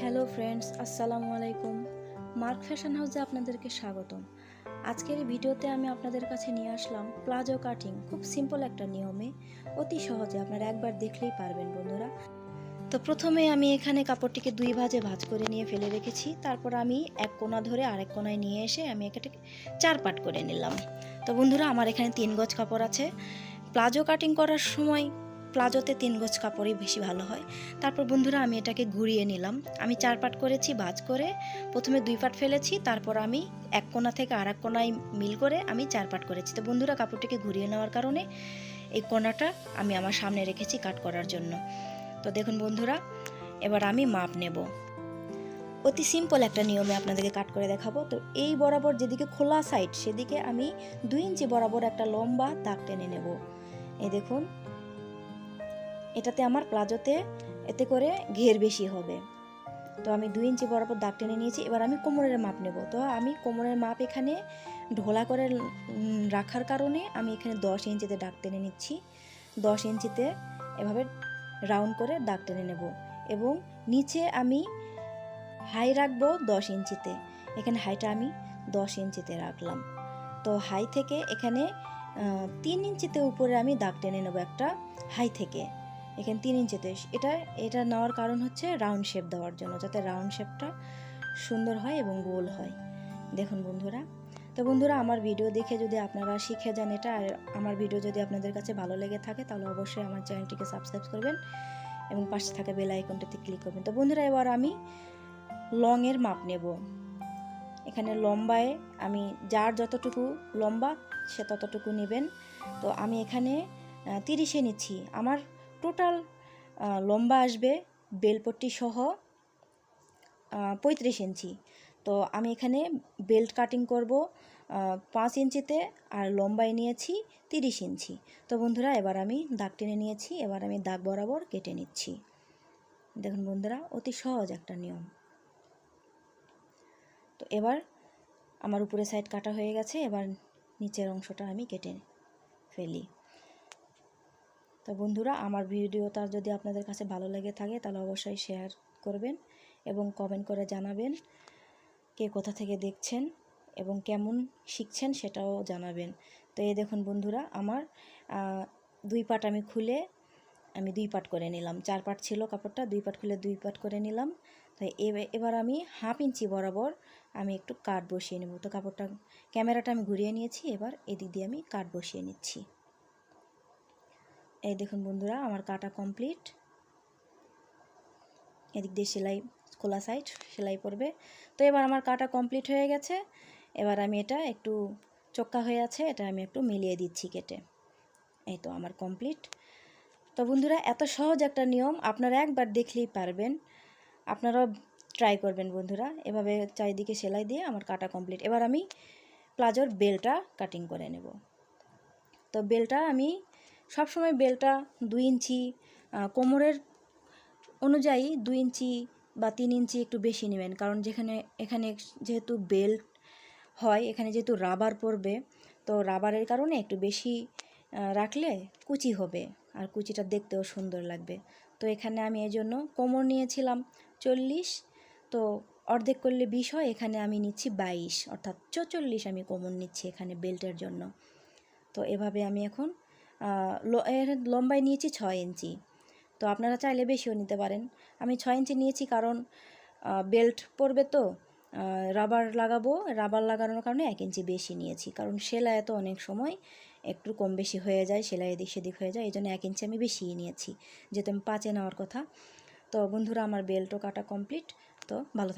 Hello friends, আসসালামু আলাইকুম। Mark fashion হাউসে আপনাদেরকে স্বাগতম। আজকের এই ভিডিওতে আমি আপনাদের কাছে নিয়ে আসলাম প্লাজো কাটিং, খুব সিম্পল একটা নিয়মে, অতি সহজে আপনারা একবার দেখলেই পারবেন বন্ধুরা। তো প্রথমে আমি এখানে কাপড়টিকে দুই ভাজে ভাজ করে নিয়ে ফেলে রেখেছি। তারপর আমি এক কোনা ধরে আরেক কোনায় নিয়ে এসে আমি এটাকে চার পাট করে নিলাম। তো বন্ধুরা, আমার এখানে তিন গজ কাপড় আছে। প্লাজো কাটিং করার সময় প্লাজোতে তিন গজ কাপড়ই বেশি ভালো হয়। তারপর বন্ধুরা আমি এটাকে ঘুরিয়ে নিলাম। আমি চার পাট করেছি ভাজ করে। প্রথমে দুই পাট ফেলেছি, তারপর আমি এক কোণা থেকে আর এক কোনায় মিল করে আমি চার পাট করেছি। তো বন্ধুরা কাপড়টিকে ঘুরিয়ে নেওয়ার কারণে এই কোনাটা আমি আমার সামনে রেখেছি কাট করার জন্য। তো দেখুন বন্ধুরা, এবার আমি মাপ নেব। অতি সিম্পল একটা নিয়মে আপনাদেরকে কাট করে দেখাবো। তো এই বরাবর যেদিকে খোলা সাইড সেদিকে আমি দুই ইঞ্চি বরাবর একটা লম্বা দাগ টেনে নেব। এই দেখুন এটাতে আমার প্লাজোতে এতে করে ঘের বেশি হবে। তো আমি দুই ইঞ্চি বরাবর দাগ টেনে নিয়েছি, এবার আমি কোমরের মাপ নেব। তো আমি কোমরের মাপ এখানে ঢোলা করে রাখার কারণে আমি এখানে দশ ইঞ্চিতে দাগ টেনে নিচ্ছি। দশ ইঞ্চিতে এভাবে রাউন্ড করে দাগ টেনে নেব এবং নিচে আমি হাই রাখব দশ ইঞ্চিতে। এখানে হাইটা আমি দশ ইঞ্চিতে রাখলাম। তো হাই থেকে এখানে তিন ইঞ্চিতে উপরে আমি দাগ টেনে নেব একটা হাই থেকে। এখানে তিন ইঞ্চিতে এটা এটা নেওয়ার কারণ হচ্ছে রাউন্ড শেপ দেওয়ার জন্য, যাতে রাউন্ড শেপটা সুন্দর হয় এবং গোল হয়। দেখুন বন্ধুরা, তো বন্ধুরা আমার ভিডিও দেখে যদি আপনারা শিখে যান এটা, আর আমার ভিডিও যদি আপনাদের কাছে ভালো লেগে থাকে, তাহলে অবশ্যই আমার চ্যানেলটিকে সাবস্ক্রাইব করবেন এবং পাশে থাকা বেল আইকনটাতে ক্লিক করবেন। তো বন্ধুরা, এবার আমি লংয়ের মাপ নেব। এখানে লম্বায় আমি যার যতটুকু লম্বা, সে ততটুকু নেবেন। তো আমি এখানে তিরিশে নিচ্ছি। আমার টোটাল লম্বা আসবে বেলপট্টি সহ পঁয়ত্রিশ ইঞ্চি। তো আমি এখানে বেল্ট কাটিং করব পাঁচ ইঞ্চিতে আর লম্বায় নিয়েছি তিরিশ ইঞ্চি। তো বন্ধুরা, এবার আমি দাগ টেনে নিয়েছি, এবার আমি দাগ বরাবর কেটে নিচ্ছি। দেখুন বন্ধুরা, অতি সহজ একটা নিয়ম। তো এবার আমার উপরে সাইড কাটা হয়ে গেছে, এবার নিচের অংশটা আমি কেটে ফেলি। তো বন্ধুরা, আমার ভিডিওটা যদি আপনাদের কাছে ভালো লেগে থাকে, তাহলে অবশ্যই শেয়ার করবেন এবং কমেন্ট করে জানাবেন কে কোথা থেকে দেখছেন এবং কেমন শিখছেন সেটাও জানাবেন। তো এই দেখুন বন্ধুরা, আমার দুই পাট আমি খুলে আমি দুই পাট করে নিলাম। চার পাট ছিল কাপড়টা, দুই পাট খুলে দুই পাট করে নিলাম। তো এবার- আমি হাফ ইঞ্চি বরাবর আমি একটু কাট বসিয়ে নেব। তো কাপড়টা, ক্যামেরাটা আমি ঘুরিয়ে নিয়েছি, এবার এদিক দিয়ে আমি কাট বসিয়ে নিচ্ছি। এই দেখুন বন্ধুরা, আমার কাটা কমপ্লিট এদিক দিয়ে সেলাই খোলা সাইড সেলাই পড়বে। তো এবার আমার কাটা কমপ্লিট হয়ে গেছে। এবার আমি এটা একটু চক্কা হয়ে আছে, এটা আমি একটু মিলিয়ে দিচ্ছি কেটে। এই তো আমার কমপ্লিট তো বন্ধুরা, এত সহজ একটা নিয়ম, আপনারা একবার দেখলেই পারবেন। আপনারাও ট্রাই করবেন বন্ধুরা, এভাবে চারিদিকে সেলাই দিয়ে আমার কাটা কমপ্লিট এবার আমি প্লাজোর বেলটা কাটিং করে নেব। তো বেলটা আমি সবসময় বেলটা দুই ইঞ্চি কোমরের অনুযায়ী দুই ইঞ্চি বা তিন ইঞ্চি একটু বেশি নেবেন। কারণ যেখানে, এখানে যেহেতু বেল্ট হয়, এখানে যেহেতু রাবার পড়বে, তো রাবারের কারণে একটু বেশি রাখলে কুচি হবে আর কুচিটা দেখতেও সুন্দর লাগবে। তো এখানে আমি এই জন্য কোমর নিয়েছিলাম চল্লিশ, তো অর্ধেক করলে বিশ হয়, এখানে আমি নিচ্ছি বাইশ, অর্থাৎ চচল্লিশ আমি কোমর নিচ্ছি এখানে বেল্টের জন্য। তো এভাবে আমি এখন এর লম্বায় নিয়েছি ছয় ইঞ্চি। তো আপনারা চাইলে বেশিও নিতে পারেন। আমি ছয় ইঞ্চি নিয়েছি কারণ বেল্ট পরবে তো রাবার লাগাবো। রাবার লাগানোর কারণে এক ইঞ্চি বেশি নিয়েছি কারণ সেলাই তো অনেক সময় একটু কম বেশি হয়ে যায়, সেলাই এদিক সেদিক হয়ে যায়। এই জন্য এক ইঞ্চি আমি বেশিই নিয়েছি, যেহেতু আমি পাঁচে নেওয়ার কথা। তো বন্ধুরা, আমার বেল্টও কাটা কমপ্লিট। তো ভালো থাকবে